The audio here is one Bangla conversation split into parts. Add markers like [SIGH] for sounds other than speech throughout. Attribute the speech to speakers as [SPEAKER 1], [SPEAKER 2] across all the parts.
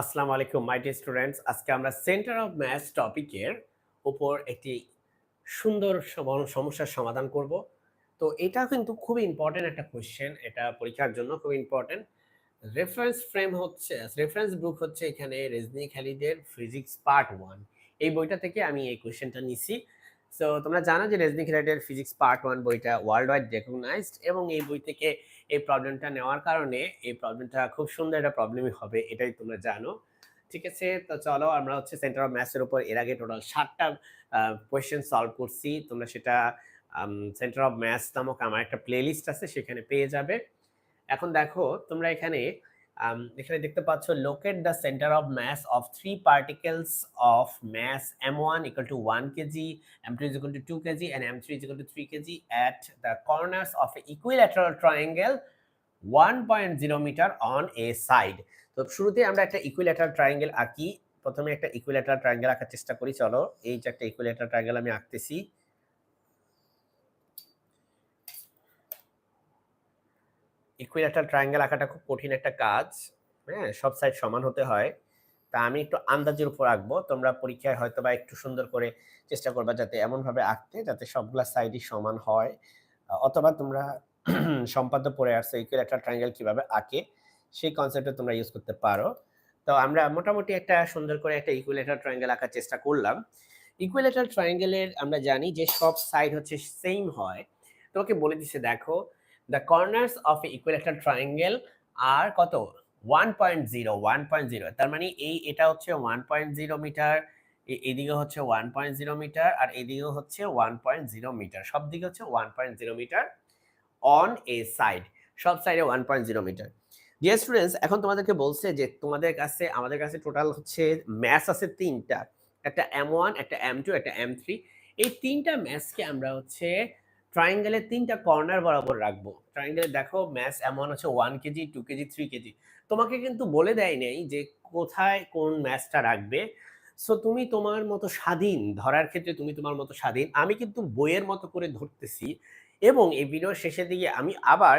[SPEAKER 1] আসসালামু আলাইকুম, মাই ডিয়ার স্টুডেন্টস। আজকে আমরা সেন্টার অফ ম্যাথস টপিকের উপর একটি সুন্দর সমস্যার সমাধান করব। তো এটা কিন্তু খুবই ইম্পর্টেন্ট একটা কোয়েশ্চেন এটা পরীক্ষার জন্য খুব ইম্পর্টেন্ট রেফারেন্স ফ্রেম হচ্ছে রেফারেন্স বুক হচ্ছে এখানে রেজনি খালিদের ফিজিক্স পার্ট ওয়ান এই বইটা থেকে আমি এই কোয়েশ্চেনটা নিছি। সো তোমরা জানো যে রেজনি খালিদের ফিজিক্স পার্ট ওয়ান বইটা ওয়ার্ল্ড ওয়াইড রেকগনাইজড এবং এই বই থেকে এই প্রবলেমটা নেওয়ার কারণে এই প্রবলেমটা খুব সুন্দর একটা প্রবলেমই হবে, এটাই তোমরা জানো। ঠিক আছে? তো চলো আমরা হচ্ছে সেন্টার অফ ম্যাথসের উপর, এর আগে টোটাল সাতটা কোয়েশ্চেন সলভ করছি। তোমরা সেটা সেন্টার অফ ম্যাথস নামক আমার একটা প্লেলিস্ট আছে, সেখানে পেয়ে যাবে। এখন দেখো, তোমরা এখানে এখানে দেখতে পাচ্ছ locate the centre of mass of three particles of mass m one equal to one kg m two is equal to two kg and m three is equal to three kg at the corners of a equilateral triangle one point zero metre on a side তো শুরুতে আমরা একটা ইকুইল্যাটারাল ট্রায়াঙ্গেল আঁকি। প্রথমে একটা ইকুইল্যাটারাল ট্রায়াঙ্গেল আঁকার চেষ্টা করি, চলো। এই যে একটা ইকুইল্যাটারাল ট্রায়াঙ্গেল আমি আঁকতেছি। ইকুইল্যাটারাল ট্রায়াঙ্গেল আঁকাটা খুব কঠিন একটা কাজ। হ্যাঁ সব সাইড সমান হতে হয়। তা আমি একটু আন্দাজের উপর আঁকবো। তোমরা পরীক্ষায় হয়তো বা একটু সুন্দর করে চেষ্টা করবা যাতে এমনভাবে আঁকতে, যাতে সবগুলা সাইডই সমান হয়। অথবা তোমরা [CLEARS THROAT] সম্পাদ্য পড়ে আসছো ইকুইল্যাটারাল ট্রায়াঙ্গেল কীভাবে আঁকে, সেই কনসেপ্টে তোমরা ইউজ করতে পারো। তো আমরা মোটামুটি একটা সুন্দর করে একটা ইকুইলেটার ট্রায়াঙ্গেল আঁকার চেষ্টা করলাম। ইকুইলেটার ট্রায়াঙ্গেলের আমরা জানি যে সব সাইড হচ্ছে সেম হয়। তোমাকে বলে দিচ্ছে দেখো the corners of a equilateral triangle আর কত? One point zero one point zero তার মানে এই, এটা হচ্ছে ওয়ান পয়েন্ট জিরো মিটার এদিকে হচ্ছে ওয়ান পয়েন্ট জিরো মিটার আর এদিকে হচ্ছে ওয়ান পয়েন্ট জিরো মিটার সব দিকে হচ্ছে one point zero metre on a side সব সাইডে one point zero metre dear students এখন তোমাদেরকে বলছে যে তোমাদের কাছে, আমাদের কাছে টোটাল হচ্ছে ম্যাথস আছে তিনটা। একটা এম ওয়ান একটা এম টু একটা এম থ্রি এই তিনটা ম্যাথসকে আমরা হচ্ছে ট্রায়াঙ্গেলের তিনটা কর্নার বরাবর রাখব। ট্রায়াঙ্গেলে দেখো ম্যাথস এমন হচ্ছে one kg two kg three kg তোমাকে কিন্তু বলে দেয় নেই যে কোথায় কোন ম্যাচটা রাখবে। সো তুমি তোমার মতো স্বাধীন, ধরার ক্ষেত্রে তুমি তোমার মতো স্বাধীন। আমি কিন্তু বইয়ের মতো করে ধরতেছি এবং এই ভিডিওর শেষের দিকে আমি আবার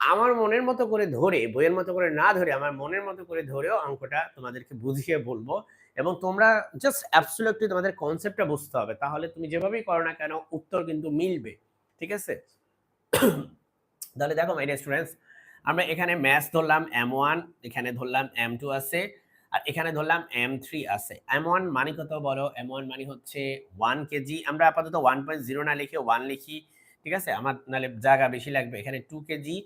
[SPEAKER 1] আমার মনের মতো করে ধরে, বইয়ের মতো করে না ধরে, আমার মনের মতো করে ধরেও অঙ্কটা তোমাদেরকে বুঝিয়ে বলব এবং তোমরা জাস্ট অ্যাবসোলিউটলি তোমাদের কনসেপ্টটা বুঝতে হবে। তাহলে তুমি যেভাবেই করো না কেন, উত্তর কিন্তু মিলবে। ঠিক আছে? তাহলে দেখো মাই স্টুডেন্টস আমরা এখানে ম্যাথস ধরলাম এম ওয়ান এখানে ধরলাম এম টু আছে, আর এখানে ধরলাম এম থ্রি আছে। এম ওয়ান মানে কত বলো এম ওয়ান মানে হচ্ছে ওয়ান কেজি। আমরা আপাতত ওয়ান পয়েন্ট জিরো না লিখে ওয়ান লিখি, ঠিক আছে? আমার নাহলে জায়গা বেশি লাগবে। এখানে টু কেজি,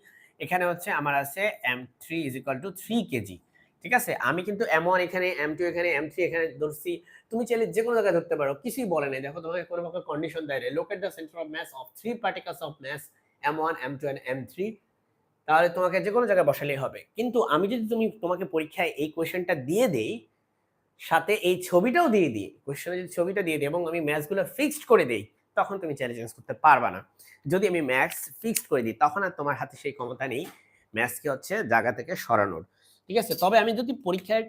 [SPEAKER 1] এখানে হচ্ছে আমার আছে m three is equal to three kg, ঠিক আছে? আমি কিন্তু এম ওয়ান এখানে এম টু এখানে এম থ্রি এখানে ধরছি তুমি চাইলে যে কোনো জায়গায় ধরতে পারো, কিছুই বলে নাই। দেখো তোমাকে কোনো প্রকার কন্ডিশন দেয় locate the centre of mass of three particles of mass m one m two and m three তাহলে তোমাকে যে কোনো জায়গায় বসালেই হবে। কিন্তু আমি যদি তুমি, তোমাকে পরীক্ষায় এই কোয়েশ্চেনটা দিয়ে দেই, সাথে এই ছবিটাও দিয়ে দিই কোয়েশ্চেনে যদি ছবিটা দিয়ে দিই এবং আমি ম্যাথসগুলো ফিক্সড করে দিই, তখন তুমি চ্যালেঞ্জ করতে পারবা না। যদি আমি ম্যাথস ফিক্সড করে দিই, তখন আর তোমার হাতে সেই ক্ষমতা নেই। ম্যাথসকে হচ্ছে? জায়গা থেকে সরানোর। ঠিক আছে? তবে আমি যদি পরীক্ষায়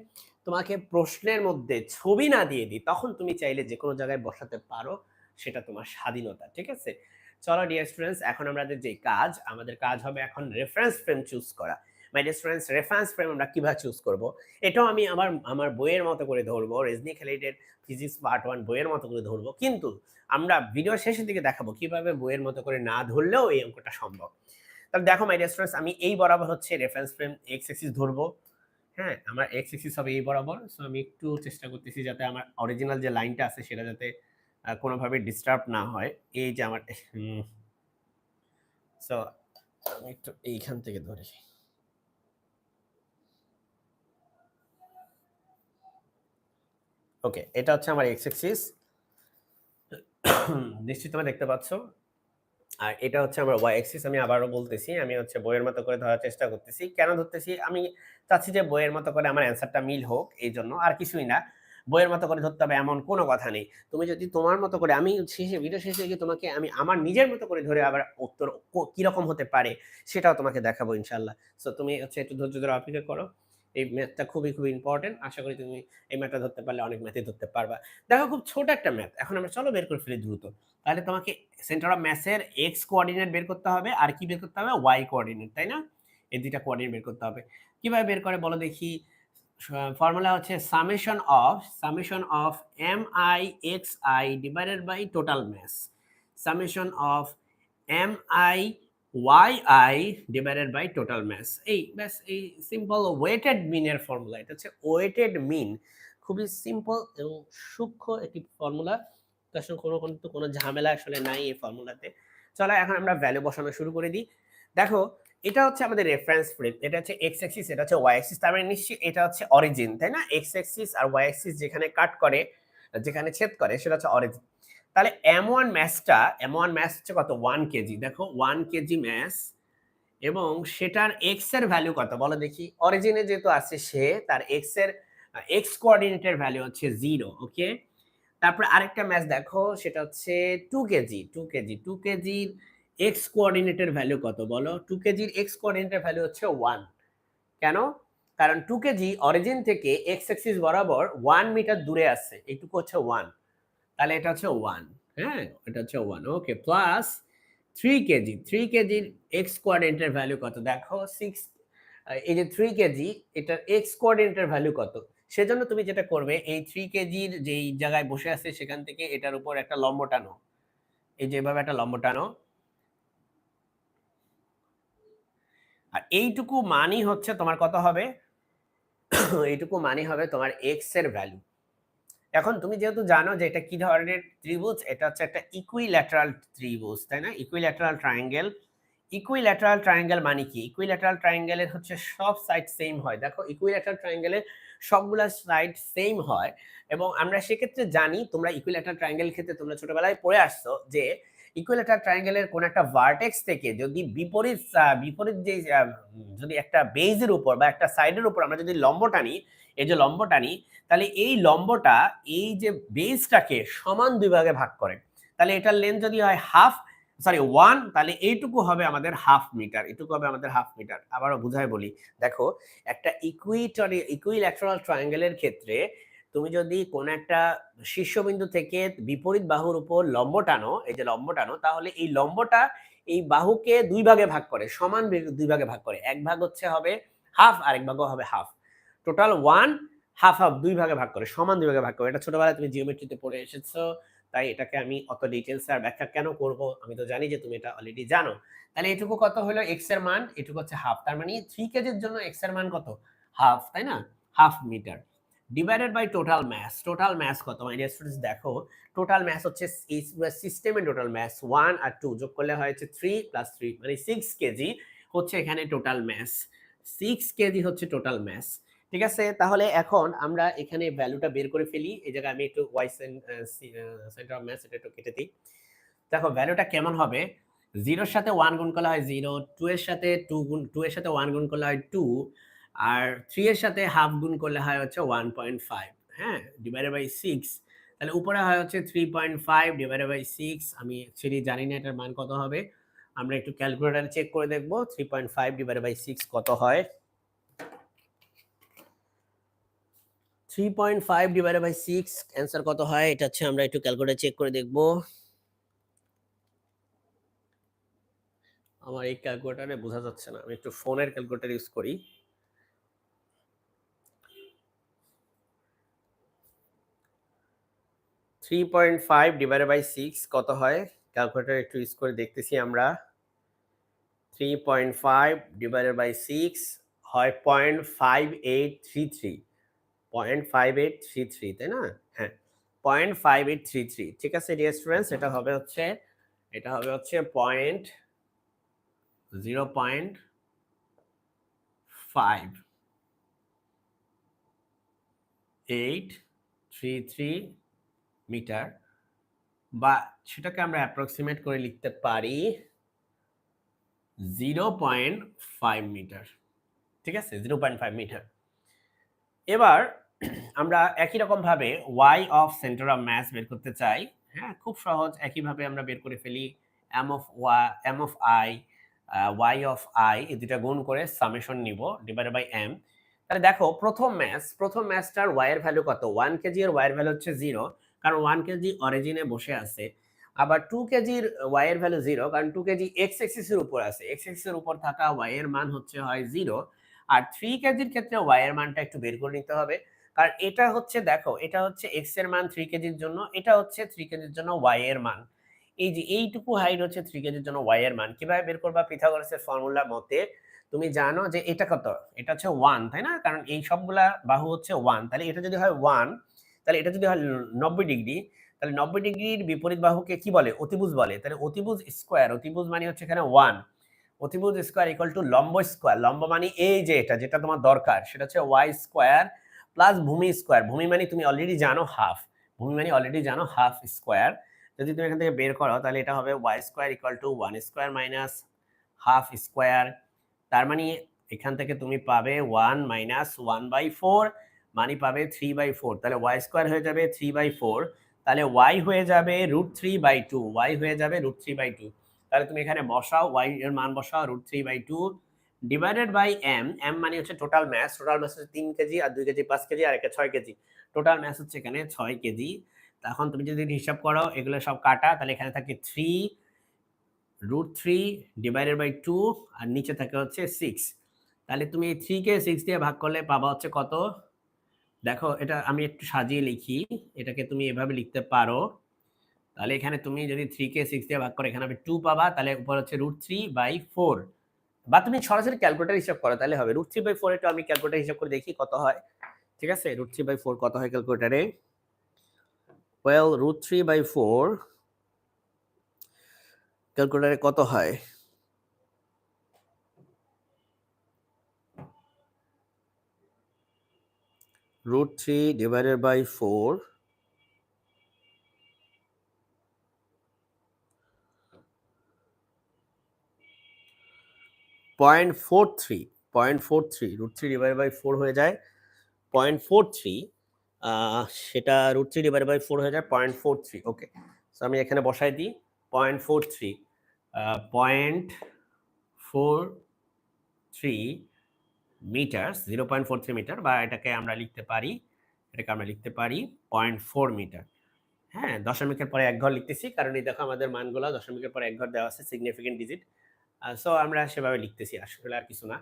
[SPEAKER 1] তোমাকে প্রশ্নের মধ্যে ছবি না দিয়ে দিই, তখন তুমি চাইলে যে কোনো জায়গায় বসাতে পারো, সেটা তোমার স্বাধীনতা, ঠিক আছে? চলো ডিয়ার স্টুডেন্টস এখন আমাদের যে কাজ, আমাদের কাজ হবে এখন রেফারেন্স ফ্রেম চুজ করা। My dear students reference frame আমরা কীভাবে চুজ করব? এটাও আমি আমার আমার বইয়ের মতো করে ধরবো রেজনি খালিডের ফিজিক্স পার্ট ওয়ান বইয়ের মতো করে ধরবো, কিন্তু আমরা ভিডিও শেষের দিকে দেখাবো, কীভাবে বইয়ের মতো করে না ধরলেও এই অঙ্কটা সম্ভব। তাহলে দেখো মাই ডিয়ার স্টুডেন্টস আমি এই বরাবর হচ্ছে রেফারেন্স ফ্রেম এক্স এক্সিস ধরবো। হ্যাঁ আমার এক্স এক্সিস হবে এই বরাবর। সো আমি একটু চেষ্টা করতেছি যাতে আমার অরিজিনাল যে লাইনটা আছে, সেটা যাতে কোনোভাবে ডিস্টার্ব না হয়। এই যে আমার সো আমি একটু এইখান থেকে ধরি। ওকে এটা হচ্ছে আমার এক্স এক্সিস নিশ্চয়ই তোমরা দেখতে পাচ্ছ। আর এটা হচ্ছে আমার ওয়াই এক্সিস আমি আবারও বলতেছি, আমি হচ্ছে বইয়ের মতো করে ধরার চেষ্টা করতেছি। কেন ধরতেছি? আমি চাচ্ছি যে বইয়ের মতো করে আমার অ্যান্সারটা মিল হোক, এই জন্য আর কিছুই না। বইয়ের মতো করে ধরতে হবে এমন কোনো কথা নেই। তুমি যদি তোমার মতো করে, আমি শেষে ভিডিও শেষে গিয়ে তোমাকে, আমি আমার নিজের মতো করে ধরে আবার উত্তর কীরকম হতে পারে, সেটাও তোমাকে দেখাবো ইনশাল্লাহ সো তুমি হচ্ছে একটু ধৈর্য ধরে অপেক্ষা করো। এই ম্যাথটা খুবই খুবই ইম্পর্টেন্ট আশা করি তুমি এই ম্যাথটা ধরতে পারলে অনেক ম্যাথই ধরতে পারবা। দেখো খুব ছোট একটা ম্যাথ এখন আমরা চলো বের করে ফেলি দ্রুত। তাহলে তোমাকে সেন্টার অফ ম্যাথের এক্স কোঅর্ডিনেট বের করতে হবে আর কি বের করতে হবে? ওয়াই কোঅর্ডিনেট তাই না? এই দুইটা কোঅর্ডিনেট বের করতে হবে। কীভাবে বের করে বলো দেখি? ফর্মুলা হচ্ছে summation of summation of m i x i divided by total mass summation of m i y i divided by total mass এই ব্যাস, এই সিম্পল ওয়েটেড মিনের ফর্মুলা এটা হচ্ছে ওয়েটেড মিন খুবই সিম্পল এবং সূক্ষ্ম একটি ফর্মুলা তার সঙ্গে কোনো কিন্তু কোনো ঝামেলা আসলে নাই এই ফর্মুলাতে চলো এখন আমরা ভ্যালু বসানো শুরু করে দিই। দেখো, এটা হচ্ছে আমাদের রেফারেন্স ফ্রেম এটা হচ্ছে এক্স অ্যাক্সিস এটা হচ্ছে ওয়াই অ্যাক্সিস তার মানে নিশ্চয়ই এটা হচ্ছে অরিজিন তাই না? এক্স অ্যাক্সিস আর ওয়াই অ্যাক্সিস যেখানে কাট করে, যেখানে ছেদ করে, সেটা হচ্ছে অরিজিন তাহলে এম ওয়ান ম্যাসটা এম ওয়ান ম্যাস হচ্ছে কত? ওয়ান কেজি দেখো ওয়ান কেজি ম্যাস এবং সেটার এক্সের ভ্যালু কত? বলো দেখি। অরিজিনে যেহেতু আছে সে, তার এক্সের এক্স কোঅর্ডিনেটের ভ্যালু হচ্ছে জিরো ওকে তারপরে আরেকটা ম্যাচ দেখো, সেটা হচ্ছে two kg two kg two কেজির এক্স কোঅর্ডিনেটের ভ্যালু কত? বলো। টু কেজির এক্স কোঅর্ডিনেটের ভ্যালু হচ্ছে ওয়ান কেন? কারণ টু কেজি অরিজিন থেকে এক্স এক্সিস বরাবর ওয়ান মিটার দূরে আছে। এইটুকু হচ্ছে ওয়ান তাহলে এটা হচ্ছে ওয়ান হ্যাঁ? এটা হচ্ছে one okay plus three kg three কেজির এক্স কোঅর্ডিনেটের ভ্যালু কত? দেখো সিক্স এই যে থ্রি কেজি এটার এক্স কোঅর্ডিনেটের ভ্যালু কত? সেজন্য তুমি যেটা করবে, এই থ্রি কেজির যেই জায়গায় বসে আছে, সেখান থেকে এটার উপর একটা লম্ব টানো। এই যে এভাবে একটা লম্ব টানো। আর এইটুকু মানই হচ্ছে তোমার কত হবে? [COUGHS] এইটুকু মানই হবে তোমার এক্সের ভ্যালু এখন তুমি যেহেতু জানো যে এটা কি ধরনের ত্রিভুজ, এটা হচ্ছে একটা ইকুইল্যাটারাল ত্রিভুজ, তাই না? ইকুইল্যাটারাল ট্রায়াঙ্গেল ইকুইল্যাটারাল ট্রায়াঙ্গেল মানে কি? ইকুইল্যাটারাল ট্রায়াঙ্গেলের হচ্ছে সব সাইড সেম হয়। দেখো ইকুইল্যাটারাল ট্রায়াঙ্গেলের সবগুলা সাইড সেম হয়। এবং আমরা সেক্ষেত্রে জানি, তোমরা ইকুইল্যাটারাল ট্রায়াঙ্গেল ক্ষেত্রে তোমরা ছোটবেলায় পড়ে আসছো যে ইকুইলেটার ট্রায়াঙ্গেলের কোন একটা ভার্টেক্স থেকে যদি বিপরীত বিপরীত যে যদি একটা বেজের উপর বা একটা সাইডের উপর আমরা যদি লম্ব টানি এই যে লম্ব টানি তাহলে এই লম্বটা এই যে বেজটাকে সমান দুই ভাগে ভাগ করে। তাহলে এটার লেন্থ যদি হয় হাফ সরি ওয়ান তাহলে এইটুকু হবে আমাদের হাফ মিটার এটুকু হবে আমাদের হাফ মিটার আবারও বুঝাই বলি, দেখো, একটা ইকুইটরি ইকুইল্যাটারাল ট্রায়াঙ্গেলের ক্ষেত্রে তুমি যদি কোন একটা শীর্ষবিন্দু থেকে বিপরীত বাহুর উপর লম্ব টানো, এই যে লম্ব টানো, তাহলে এই লম্বটা এই বাহুকে দুই ভাগে ভাগ করে, সমান দুই ভাগে ভাগ করে। এক ভাগ হচ্ছে হবে হাফ আর এক ভাগ হবে half total one half half দুই ভাগে ভাগ করে, সমান দুই ভাগে ভাগ করে। এটা ছোটবেলায় তুমি জিওমেট্রিতে পড়ে এসেছ, তাই এটাকে আমি অত ডিটেলস আর ব্যাখ্যা কেন করব? আমি তো জানি যে তুমি এটা অলরেডি জানো। তাহলে এটুকু কত হলো? এক্সের মান, এটুকু হচ্ছে হাফ তার মানে থ্রি কেজির জন্য এক্সের মান কত? হাফ তাই না? Half metre divided by total mass total mass কত? ডিয়ার স্টুডেন্টস দেখো টোটাল ম্যাস হচ্ছে এই সিস্টেমের টোটাল ম্যাস ওয়ান আর টু যোগ করলে হয়েছে থ্রি প্লাস থ্রি মানে সিক্স কেজি হচ্ছে এখানে টোটাল ম্যাস সিক্স কেজি হচ্ছে টোটাল ম্যাস ঠিক আছে? তাহলে এখন আমরা এখানে ভ্যালুটা বের করে ফেলি। এই জায়গায় আমি একটু ওয়াই সেন্টার অফ ম্যাস এটা একটু কেটে দিই। দেখো ভ্যালুটা কেমন হবে? জিরোর সাথে ওয়ান গুণ করলে হয় জিরো টু এর সাথে টু গুণ টু এর সাথে ওয়ান গুণ করলে হয় টু আর থ্রি এর সাথে হাফ গুণ করলে হয় হচ্ছে ওয়ান পয়েন্ট ফাইভ হ্যাঁ? ডিভাইডেড বাই সিক্স তাহলে উপরে হয় হচ্ছে three point five divided by six আমি অ্যাকচুয়ালি জানি না এটার মান কত হবে। আমরা একটু ক্যালকুলেটার চেক করে দেখব three point five divided by six কত হয়? Three point five divided by six answer কত হয়? এটা হচ্ছে আমরা একটু ক্যালকুলেটার চেক করে দেখব। আমার এই ক্যালকুলেটারে বোঝা যাচ্ছে না, আমি একটু ফোনের ক্যালকুলেটার ইউজ করি। Three point five divided by six কত হয়? ক্যালকুলেটার একটু ইউজ করে দেখতেছি আমরা। Three point five divided by six হয় point five eight three three point five eight three three তাই না? হ্যাঁ point five eight three three ঠিক আছে ডিয়ার স্টুডেন্টস এটা হবে হচ্ছে, এটা হবে হচ্ছে point zero point five eight three three metre বা সেটাকে আমরা অ্যাপ্রক্সিমেট করে লিখতে পারি জিরো পয়েন্ট ফাইভ মিটার। ঠিক আছে? Zero point five metre. এবার আমরা একই রকমভাবে y of centre of mass বের করতে চাই। হ্যাঁ খুব সহজ। একইভাবে আমরা বের করে ফেলি m of y m of i y of i এই দুটা গুণ করে সামেশন নিব ডিভাইডেড বাই এম তাহলে দেখো, প্রথম ম্যাচ প্রথম ম্যাচটার ওয়াইয়ের ভ্যালু কত? ওয়ান কেজি এর ওয়াইয়ের ভ্যালু হচ্ছে জিরো কারণ ওয়ান কেজি অরিজিনে বসে আছে। আবার টু কেজির ওয়াই এর ভ্যালু জিরো কারণ টু কেজি এক্স এক্সিসের উপর আছে। এক্স এক্সিসের উপর থাকা ওয়াই এর মান হচ্ছে হয় জিরো আর থ্রি কেজির ক্ষেত্রে ওয়াই এর মানটা একটু বের করে নিতে হবে। কারণ এটা হচ্ছে, দেখো, এটা হচ্ছে এক্সের মান থ্রি কেজির জন্য, এটা হচ্ছে থ্রি কেজির জন্য ওয়াই এর মান। এই যে এইটুকু হাইট হচ্ছে থ্রি কেজির জন্য ওয়াই এর মান। কীভাবে বের করবা? পিথাগোরাসের ফর্মুলা মতে তুমি জানো যে এটা কত? এটা হচ্ছে ওয়ান তাই না? কারণ এই সবগুলা বাহু হচ্ছে ওয়ান তাহলে এটা যদি হয় ওয়ান তাহলে এটা যদি হয় নব্বই ডিগ্রি, তাহলে নব্বই ডিগ্রির বিপরীত বাহুকে কি বলে? অতিভুজ বলে। তাহলে অতিভুজ স্কোয়ার, অতিভুজ মানে হচ্ছে এখানে ওয়ান অতিভুজ স্কোয়ার ইকুয়াল টু লম্ব স্কোয়ার। লম্ব মানে এই যে এটা, যেটা তোমার দরকার, সেটা হচ্ছে ওয়াই স্কোয়ার প্লাস ভূমি স্কোয়ার। ভূমি মানে তুমি অলরেডি জানো হাফ ভূমি মানে অলরেডি জানো হাফ স্কোয়ার। যদি তুমি এখান থেকে বের করো, তাহলে এটা হবে y square equal to one square minus half square. তার মানে এখান থেকে তুমি পাবে one minus one by four মানে পাবে থ্রি বাই ফোর তাহলে ওয়াই স্কোয়ার হয়ে যাবে থ্রি বাই ফোর তাহলে ওয়াই হয়ে যাবে root three by two y হয়ে যাবে রুট থ্রি বাই টু তাহলে তুমি এখানে বসাও ওয়াই এর মান বসাও root three by two divided by m m মানে হচ্ছে টোটাল ম্যাস টোটাল ম্যাস হচ্ছে তিন কেজি আর দুই কেজি পাঁচ কেজি আর একটা ছয় কেজি টোটাল ম্যাস হচ্ছে এখানে ছয় কেজি, তখন তুমি যদি হিসাব করো, এগুলো সব কাটা, তাহলে এখানে থাকে three root three divided by two আর নিচে থাকে হচ্ছে সিক্স তাহলে তুমি এই থ্রিকে সিক্স দিয়ে ভাগ করলে পাবা হচ্ছে কত? দেখো, এটা আমি একটু সাজিয়ে লিখি। এটাকে তুমি এভাবে লিখতে পারো। তাহলে এখানে তুমি যদি থ্রি কে সিক্স দিয়ে ভাগ করো এখানে হবে টু পাবা, তাহলে উপর হচ্ছে রুট থ্রি বাই ফোর বা তুমি সরাসরি ক্যালকুলেটার হিসাব করো, তাহলে হবে। রুট থ্রি বাই ফোর একটু আমি ক্যালকুলেটার হিসাব করে দেখি কত হয়। ঠিক আছে? রুট থ্রি বাই ফোর কত হয় ক্যালকুলেটারে well root three by four ক্যালকুলেটারে কত হয়? Root 3 divided by 4 point four three point four three root three divide by four হয়ে যায়। পয়েন্ট ফোর থ্রি সেটা root three divide by four হয়ে যায় point four three okay so আমি এখানে বসাই দিই point four three point four three metre zero point four three metre বা এটাকে আমরা লিখতে পারি, এটাকে আমরা লিখতে পারি পয়েন্ট ফোর মিটার হ্যাঁ দশমিকের পরে এক ঘর লিখতেছি, কারণ এই দেখো আমাদের মানগুলো দশমিকের পরে এক ঘর দেওয়া আছে সিগনিফিকেন্ট ডিজিট সো আমরা সেভাবে লিখতেছি, আসলে আর কিছু না।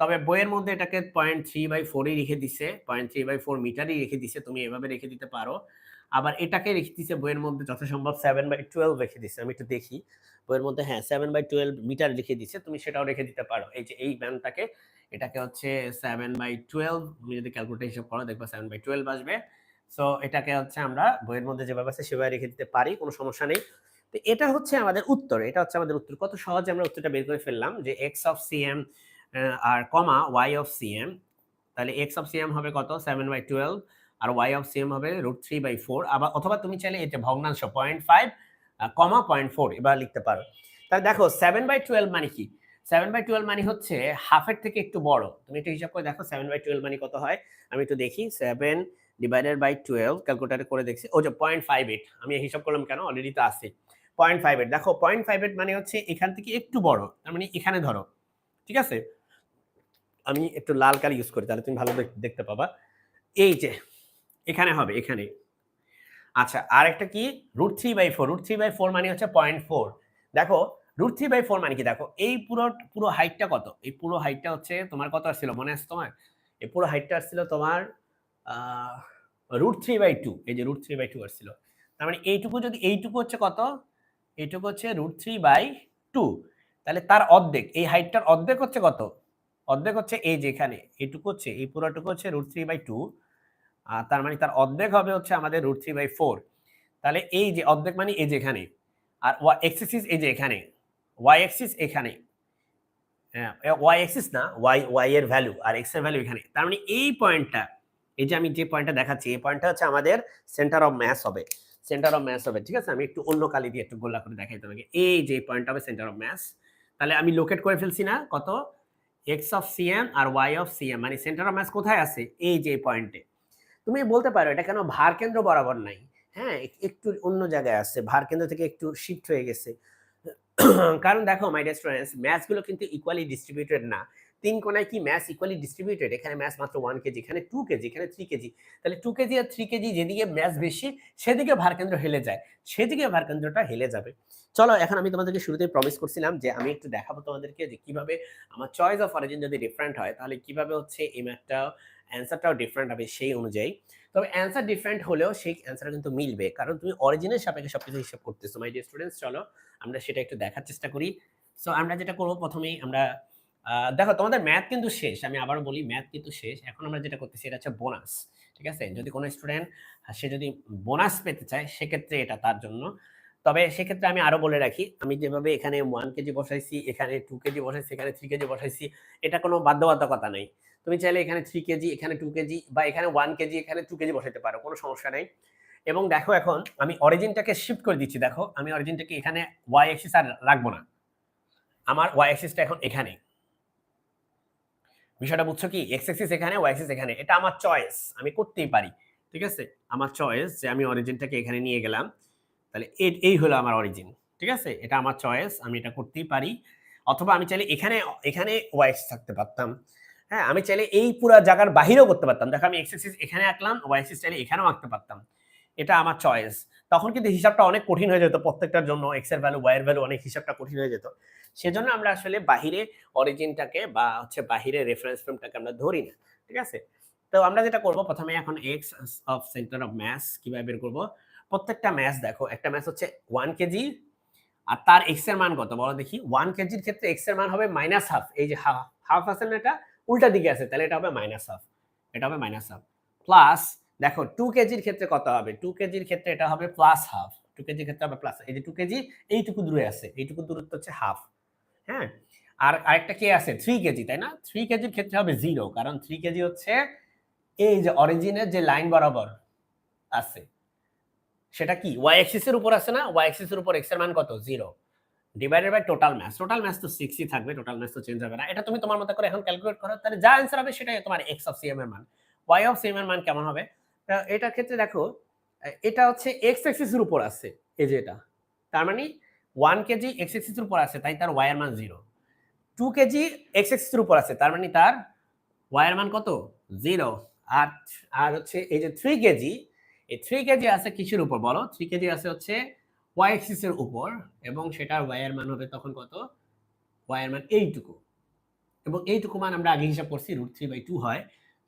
[SPEAKER 1] তবে বইয়ের মধ্যে এটাকে পয়েন্ট থ্রি বাই ফোরই রেখে দিছে পয়েন্ট থ্রি বাই ফোর মিটারই রেখে দিছে, তুমি এভাবে রেখে দিতে পারো। আবার এটাকে রেখে দিছে বইয়ের মধ্যে যথাসম্ভব সেভেন বাই টুয়েলভ রেখে দিছে, আমি একটু দেখি। বইয়ের মধ্যে হ্যাঁ সেভেন বাই টুয়েলভ মিটার লিখে দিছে, তুমি সেটাও রেখে দিতে পারো। এই যে এই ব্যান্ডটাকে এটাকে হচ্ছে সেভেন বাই টুয়েলভ তুমি যদি ক্যালকুলেটার হিসাব করো, দেখবা সেভেন বাই টুয়েলভ আসবে। সো এটাকে হচ্ছে আমরা বইয়ের মধ্যে যেভাবে আছে, সেভাবে রেখে দিতে পারি, কোনো সমস্যা নেই। তো এটা হচ্ছে আমাদের উত্তর, এটা হচ্ছে আমাদের উত্তর। কত সহজে আমরা উত্তরটা বের করে ফেললাম যে এক্স অফ সিএম আর কমা ওয়াই অফ সিএম তাহলে এক্স অফ সিএম হবে কত? সেভেন বাই টুয়েলভ আর ওয়াই অফ সিএম হবে রুট থ্রি বাই ফোর আবার অথবা তুমি চাইলে এটা ভগ্নাংশ point five comma point four এবার লিখতে পারো। তাহলে দেখো সেভেন বাই টুয়েলভ মানে কি? সেভেন বাই টুয়েলভ মানে হচ্ছে হাফের থেকে একটু বড়। তুমি একটু হিসাব করে দেখো সেভেন বাই টুয়েলভ মানে কত হয়? আমি একটু দেখি সেভেন ডিভাইডেড বাই টুয়েলভ ক্যালকুলেটারে করে দেখছি। ও যে পয়েন্ট ফাইভ এইট আমি হিসাব করলাম কেন? অলরেডি তো আছে। পয়েন্ট ফাইভ এইট দেখো পয়েন্ট ফাইভ এইট মানে হচ্ছে এখান থেকে একটু বড়, তার মানে এখানে ধরো, ঠিক আছে? আমি একটু লাল কালি ইউজ করি, তাহলে তুমি ভালো দেখতে পাবা। এই যে, এখানে হবে, এখানে। আচ্ছা আর একটা কি? Root three by four root three by four মানে হচ্ছে পয়েন্ট ফোর দেখো রুট থ্রি বাই ফোর মানে কি? দেখো, এই পুরো পুরো হাইটটা কত? এই পুরো হাইটটা হচ্ছে তোমার কত আসছিল? মনে আছে তোমার? এই পুরো হাইটটা আসছিল তোমার রুট থ্রি বাই টু এই যে রুট থ্রি বাই টু আসছিল। তার মানে এইটুকু যদি, এইটুকু হচ্ছে কত? এইটুকু হচ্ছে রুট থ্রি বাই টু তাহলে তার অর্ধেক, এই হাইটটার অর্ধেক হচ্ছে কত? অর্ধেক হচ্ছে এই যে এখানে, এইটুকু হচ্ছে, এই পুরোটুকু হচ্ছে রুট থ্রি বাই টু আর তার মানে তার অর্ধেক হবে হচ্ছে আমাদের রুট থ্রি বাই ফোর তাহলে এই যে অর্ধেক মানে এই যে এখানে, আর ওয়া এক্সিস এই যে এখানে। ওয়াই এক্সিস এখানে। হ্যাঁ ওয়াই এক্সিস না ওয়াই ওয়াই এর ভ্যালু আর এক্সের ভ্যালু এখানে। তার মানে এই পয়েন্টটা এই যে আমি যে পয়েন্টটা দেখাচ্ছি, এই পয়েন্টটা হচ্ছে আমাদের সেন্টার অফ ম্যাস হবে। সেন্টার অফ ম্যাস হবে, ঠিক আছে? আমি একটু অন্য কালি দিয়ে একটু গোল্লা করে দেখাই তোমাকে। এই যে পয়েন্টটা হবে সেন্টার অফ ম্যাস তাহলে আমি লোকেট করে ফেলছি না, কত? এক্স অফ সিএম আর ওয়াই অফ সিএম মানে সেন্টার অফ ম্যাস কোথায় আছে? এই যে পয়েন্টে তুমি বলতে পারো, এটা কেন ভার কেন্দ্র বরাবর নাই? হ্যাঁ একটু অন্য জায়গায় আছে, ভার কেন্দ্র থেকে একটু শিফট হয়ে গেছে। কারণ দেখো মাই ডিয়ার স্টুডেন্টস ম্যাথগুলো কিন্তু ইকুয়ালি ডিস্ট্রিবিউটেড না। তিন কোনায় কি ম্যাথ ইকুয়ালি ডিস্ট্রিবিউটেড এখানে ম্যাথ মাত্র ওয়ান কেজি, এখানে টু কেজি, এখানে থ্রি কেজি। তাহলে টু কেজি আর থ্রি কেজি যেদিকে ম্যাথ বেশি, সেদিকে ভারকেন্দ্র হেলে যায়। সেদিকে ভারকেন্দ্রটা হেলে যাবে। চলো, এখন আমি তোমাদেরকে শুরুতেই প্রমিস করছিলাম যে আমি একটু দেখাবো তোমাদেরকে যে কীভাবে আমার চয়েস অফ অরিজিন যদি ডিফারেন্ট হয়, তাহলে কীভাবে হচ্ছে এই ম্যাথটা অ্যান্সারটাও ডিফারেন্ট হবে সেই অনুযায়ী। তবে অ্যান্সার ডিফারেন্ট হলেও সেই অ্যান্সার কিন্তু মিলবে। কারণ তুমি অরিজিনের সাপেক্ষে সবকিছু হিসাব করতেছো। মাই ডিয়ার স্টুডেন্টস চলো, আমরা সেটা একটু দেখার চেষ্টা করি। সো আমরা যেটা করব প্রথমেই আমরা দেখো, তোমাদের ম্যাথ কিন্তু শেষ। আমি আবার বলি ম্যাথ কিন্তু শেষ। এখন আমরা যেটা করতেছি এটা হচ্ছে বোনাস ঠিক আছে? যদি কোনো স্টুডেন্ট সে যদি বোনাস পেতে চায়, সেক্ষেত্রে এটা তার জন্য। তবে সেক্ষেত্রে আমি আরও বলে রাখি, আমি যেভাবে এখানে ওয়ান কেজি বসাইছি, এখানে টু কেজি বসাইছি, এখানে থ্রি কেজি বসাইছি, এটা কোনো বাধ্যবাধকতা নেই। তুমি চাইলে এখানে থ্রি কেজি, এখানে টু কেজি বা এখানে ওয়ান কেজি, এখানে টু কেজি বসাইতে পারো, কোনো সমস্যা নেই। এবং দেখো এখন আমি অরিজিনটাকে শিফট করে দিচ্ছি, দেখো আমি অরিজিনটাকে এখানে ওয়াই এক্সিস আর রাখব না। আমার ওয়াই এক্সিসটা এখন এখানে। বিষয়টা বুঝছ কি? এক্স এক্সিস এখানে ওয়াই এক্সিস এখানে। এটা আমার চয়েস আমি করতেই পারি, ঠিক আছে? আমার চয়েস যে আমি অরিজিনটাকে এখানে নিয়ে গেলাম, তাহলে এই হলো আমার অরিজিন ঠিক আছে? এটা আমার চয়েস আমি এটা করতেই পারি। অথবা আমি চাইলে এখানে এখানে ওয়াই এক্সিস থাকতে পারতাম। হ্যাঁ আমি চাইলে এই পুরো জায়গার বাহিরেও করতে পারতাম। দেখো, আমি এক্স এক্সিস এখানে আঁকলাম ওয়াই এক্সিস চাইলে এখানেও আঁকতে পারতাম। এটা আমার চয়েস তখন কিন্তু হিসাবটা অনেক কঠিন হয়ে যেত প্রত্যেকটার জন্য। এক্সের ভ্যালু ওয়াই এর ভ্যালু অনেক হিসাবটা কঠিন হয়ে যেত। সেজন্য আমরা আসলে বাহিরে অরিজিনটাকে বা হচ্ছে বাহিরে রেফারেন্স ফ্রেমটাকে আমরা ধরি না, ঠিক আছে? তো আমরা যেটা করব, প্রথমে এখন X of center of mass কীভাবে বের করব? প্রত্যেকটা ম্যাথ দেখো, একটা ম্যাথ হচ্ছে ওয়ান কেজি আর তার এক্সের মান কত? বলো দেখি। ওয়ান কেজির ক্ষেত্রে এক্সের মান হবে মাইনাস হাফ এই যে হাফ আছে না এটা? উল্টা দিকে আছে, তাহলে এটা হবে মাইনাস হাফ এটা হবে মাইনাস হাফ প্লাস দেখো টু কেজির ক্ষেত্রে কত হবে? টু কেজির ক্ষেত্রে এটা হবে প্লাস হাফ টু কেজির ক্ষেত্রে হবে প্লাস এই যে টু কেজি এইটুকু দূরে আছে, এইটুকু দূরত্ব হচ্ছে হাফ হ্যাঁ? আর আরেকটা কে আছে? থ্রি কেজি তাই না? থ্রি কেজির ক্ষেত্রে হবে জিরো কারণ থ্রি কেজি হচ্ছে এই যে অরিজিনের যে লাইন বরাবর আছে, সেটা কি? ওয়াই এক্সিস এর উপর আছে না? ওয়াই এক্সিস এর উপর এক্সের মান কত? Zero divided by total mass total mass তো সিক্সই থাকবে টোটাল ম্যাথ তো চেঞ্জ হবে না। এটা তুমি তোমার মতো করে এখন ক্যালকুলেট করো, তাহলে যা অ্যান্সার হবে সেটাই তোমার এক্স অফ সিএম এর মান। ওয়াই অফ সিএম এর মান কেমন হবে? এটার ক্ষেত্রে দেখো এটা হচ্ছে এক্স এক্সিস এর উপর আছে, এই যে এটা। তার মানে ওয়ান কেজি এক্স এক্সিস এর উপর আছে, তাই তার ওয়াই এর মান zero two kg X axis এর উপর আছে, তার মানে তার ওয়াই এর মান কত? জিরো আর আর হচ্ছে এই যে থ্রি কেজি, এই থ্রি কেজি আছে কিসের উপর বলো? থ্রি কেজি আছে হচ্ছে ওয়াই এক্সিস এর উপর এবং সেটার ওয়াই এর মান হবে তখন কত? ওয়াই এর মান এইটুকু। এবং এইটুকু মান আমরা আগে হিসাব করছি রুট থ্রি বাই টু হয়।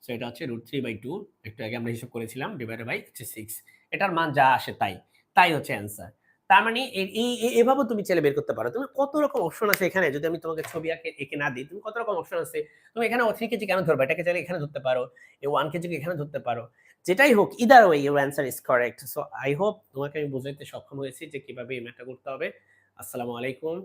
[SPEAKER 1] সো এটা হচ্ছে রুট থ্রি বাই টু একটু আগে আমরা হিসাব করেছিলাম ডিভাইডেড বাই হচ্ছে সিক্স এটার মান যা আসে তাই। তাই হচ্ছে অ্যান্সার তার মানে এই এভাবেও তুমি চাইলে বের করতে পারো। তুমি কত রকম অপশন আছে এখানে? যদি আমি তোমাকে ছবি আঁকে, এঁকে না দিই, তুমি কত রকম অপশন আছে? তুমি এখানে থ্রি কেজি কেন ধরবে? এটাকে চাইলে এখানে ধরতে পারো। এই ওয়ান কেজিকে এখানে ধরতে পারো? যেটাই হোক either way your answer is correct so I hope তোমাকে আমি বুঝাইতে সক্ষম হয়েছি যে কীভাবে এই ম্যাথটা করতে হবে। আসসালামু আলাইকুম।